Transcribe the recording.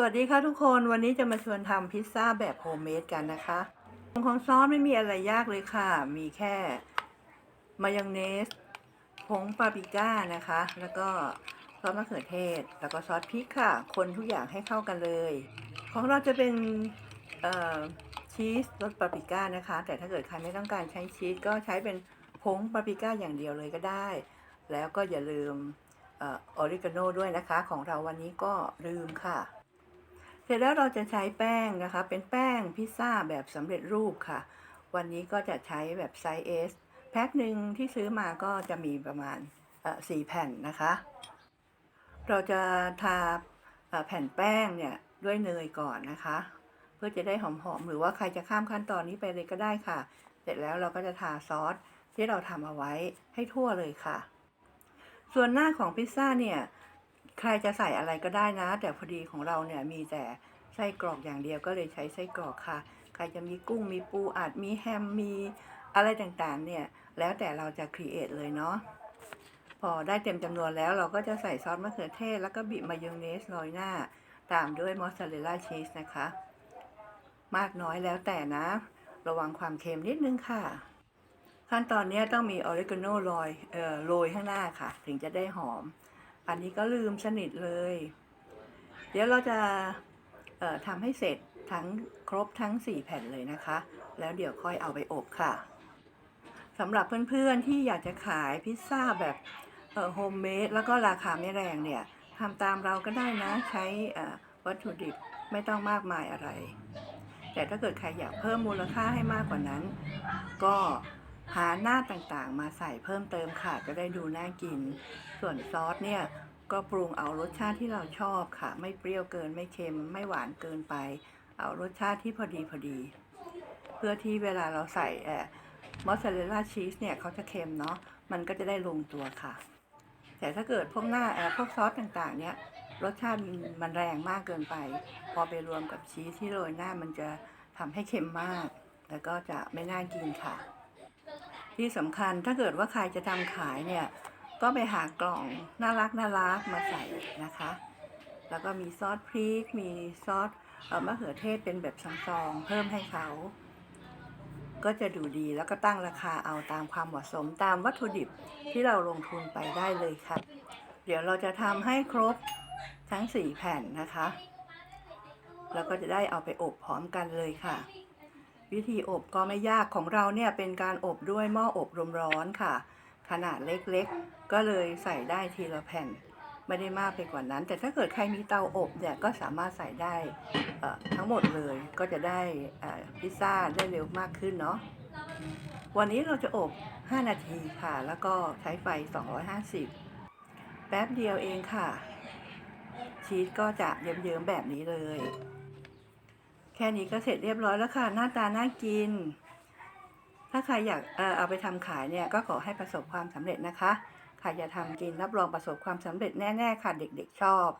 สวัสดีค่ะทุกคนวันนี้จะมาชวนทำพิซซ่าแบบโฮมเมดกันนะคะของซอสไม่มีอะไรยากเลยค่ะ มีแค่มายองเนสผงปาปริก้านะคะ แล้วก็ซอสมะเขือเทศ แล้วก็ซอสพริกค่ะ คนทุกอย่างให้เข้ากันเลย ของเราจะเป็นชีสรสปาปริก้านะคะ แต่ถ้าเกิดใครไม่ต้องการใช้ชีสก็ใช้เป็นผงปาปริก้าอย่างเดียวเลยก็ได้ แล้วก็อย่าลืมออริกาโนด้วยนะคะ ของเราวันนี้ก็ลืมค่ะ เสร็จแล้วเราจะใช้แป้งนะคะ เป็นแป้งพิซซ่าแบบสำเร็จรูปค่ะ วันนี้ก็จะใช้แบบไซส์ S แพ็คหนึ่งที่ซื้อมาก็จะมีประมาณสี่แผ่นนะคะ เราจะทาแผ่นแป้งเนี่ยด้วยเนยก่อนนะคะ เพื่อจะได้หอมๆ หรือว่าใครจะข้ามขั้นตอนนี้ไปเลยก็ได้ค่ะ เสร็จแล้วเราก็จะทาซอสที่เราทำเอาไว้ให้ทั่วเลยค่ะ ส่วนหน้าของพิซซ่าเนี่ย ใครจะใส่อะไรก็ได้นะ แต่พอดีของเราเนี่ยมีแต่ไส้กรอกอย่างเดียวก็เลยใช้ไส้กรอกค่ะ ใครจะมีกุ้งมีปูอัดมีแฮมมีอะไรต่างๆเนี่ยแล้วแต่เราจะครีเอทเลยเนาะพอได้เต็มจำนวนแล้วเราก็จะใส่ซอสมะเขือเทศ แล้วก็บีบมายองเนสโรยหน้า ตามด้วยมอสซาเรลล่าชีสนะคะ มากน้อยแล้วแต่นะ ระวังความเค็มนิดนึงค่ะ ขั้นตอนนี้ต้องมีออริกาโนโรยเอ่อโรยข้างหน้าค่ะ ถึงจะได้หอม อันนี้ก็ลืมสนิทเลย เดี๋ยวเราจะทำให้เสร็จทั้งครบทั้ง 4 แผ่นเลยนะคะ แล้วเดี๋ยวค่อยเอาไปอบค่ะสำหรับเพื่อนๆที่อยากจะขายพิซซ่าแบบโฮมเมดแล้วก็ราคาไม่แรงเนี่ยทำตามเราก็ได้นะใช้วัตถุดิบไม่ต้องมากมายอะไร แต่ถ้าเกิดใครอยากเพิ่มมูลค่าให้มากกว่านั้น ก็ หาหน้าต่างๆ มาใส่เพิ่มเติมค่ะ จะได้ดูน่ากิน ส่วนซอสเนี่ยก็ปรุงเอารสชาติที่เราชอบค่ะ ไม่เปรี้ยวเกินไม่เค็มไม่หวานเกินไป เอารสชาติที่พอดีพอดี เพื่อที่เวลาเราใส่เอ่อมอสซาเรลล่าชีสเนี่ยเขาจะเค็มเนาะมันก็จะได้ลงตัวค่ะ แต่ถ้าเกิดพวกหน้าเอ่อพวกซอสต่างๆ เนี่ยรสชาติมันแรงมากเกินไป พอไปรวมกับชีสที่โรยหน้ามันจะทำให้เค็มมาก แล้วก็จะไม่น่ากินค่ะ ที่สำคัญถ้าเกิดว่าใครจะทำขายเนี่ย ก็ไปหากล่องน่ารักน่ารักมาใส่นะคะ แล้วก็มีซอสพริก มีซอสออมะเขือเทศเป็นแบบซองๆเพิ่มให้เขา ก็จะดูดีแล้วก็ตั้งราคาเอาตามความเหมาะสมตามวัตถุดิบที่เราลงทุนไปได้เลยค่ะ เดี๋ยวเราจะทำให้ครบทั้ง 4 แผ่นนะคะ แล้วก็จะได้เอาไปอบพร้อมกันเลยค่ะ วิธีอบก็ไม่ยากของเราเนี่ยเป็นการอบด้วยหม้ออบลมร้อนค่ะ ขนาดเล็กๆ ก็เลยใส่ได้ทีละแผ่น ไม่ได้มากไปกว่านั้น แต่ถ้าเกิดใครมีเตาอบเนี่ยก็สามารถใส่ได้ทั้งหมดเลยก็จะได้พิซซ่าได้เร็วมากขึ้นเนาะวันนี้เราจะอบ 5 นาทีค่ะ แล้วก็ใช้ไฟ 250 แป๊บเดียวเองค่ะ ชีสก็จะเยิ้มๆแบบนี้เลย แค่นี้ก็เสร็จเรียบร้อยแล้วค่ะ หน้าตาน่ากิน ถ้าใครอยากเออเอาไปทำขายเนี่ยก็ขอให้ประสบความสำเร็จนะคะใครจะทำกินรับรองประสบความสำเร็จแน่ ๆ ค่ะเด็กๆชอบ